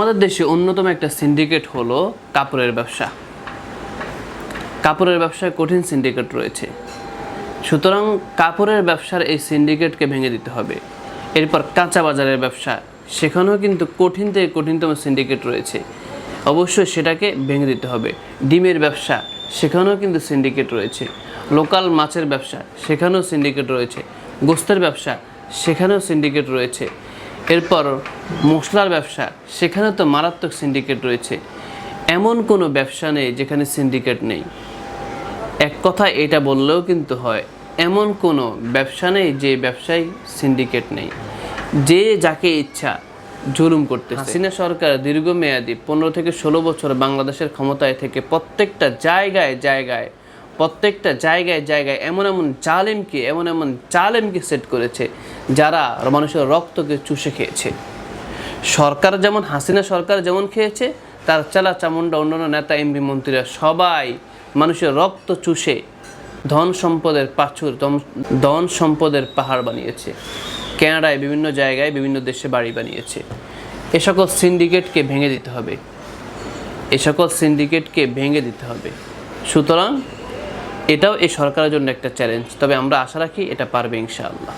আমাদের দেশে অন্যতম একটা সিন্ডিকেট হলো কাপড়ের ব্যবসা। কাপড়ের ব্যবসায় কঠিন সিন্ডিকেট রয়েছে। সুতরাং কাপড়ের ব্যবসার এই সিন্ডিকেটকে ভেঙে দিতে হবে। এরপর কাঁচা বাজারের ব্যবসা, সেখানেও কিন্তু কঠিন থেকে কঠিনতম সিন্ডিকেট রয়েছে। অবশ্যই সেটাকে ভেঙে দিতে হবে। ডিমের ব্যবসা, সেখানেও কিন্তু সিন্ডিকেট রয়েছে। লোকাল মাছের ব্যবসা, সেখানেও সিন্ডিকেট রয়েছে। গোস্তের ব্যবসা, সেখানেও সিন্ডিকেট রয়েছে। এরপর মশলার ব্যবসা সেখানে তো মারাত্মক সিন্ডিকেট রয়েছে। এমন কোনো ব্যবসা নেই যেখানে সিন্ডিকেট নেই। এক কথা এটা বললেও কিন্তু হয় এমন কোনো ব্যবসা নেই যে ব্যবসায় সিন্ডিকেট নেই। যে যাকে ইচ্ছা জুলুম করতে হাসিনা। সরকার দীর্ঘমেয়াদী পনেরো থেকে ষোলো বছর বাংলাদেশের ক্ষমতায় থেকে প্রত্যেকটা জায়গায় জায়গায় প্রত্যেকটা জায়গায় জায়গায় এমন এমন জালেমকে এমন এমন জালেমকে সেট করেছে যারা মানুষের রক্তকে চুষে খেয়েছে। সরকার যেমন, হাসিনা সরকার যেমন খেয়েছে, তার চালা চামুন্ডা অন্যান্য নেতা এমপি মন্ত্রীরা সবাই মানুষের রক্ত চুষে ধন সম্পদের পাথর ধন- সম্পদের পাহাড় বানিয়েছে। কানাডায় বিভিন্ন জায়গায় বিভিন্ন দেশে বাড়ি বানিয়েছে। এ সকল সিন্ডিকেটকে ভেঙে দিতে হবে। এ সকল সিন্ডিকেটকে ভেঙে দিতে হবে। সুতরাং এটাও এই সরকারের জন্য একটা চ্যালেঞ্জ। তবে আমরা আশা রাখি এটা পারবে ইনশাআল্লাহ।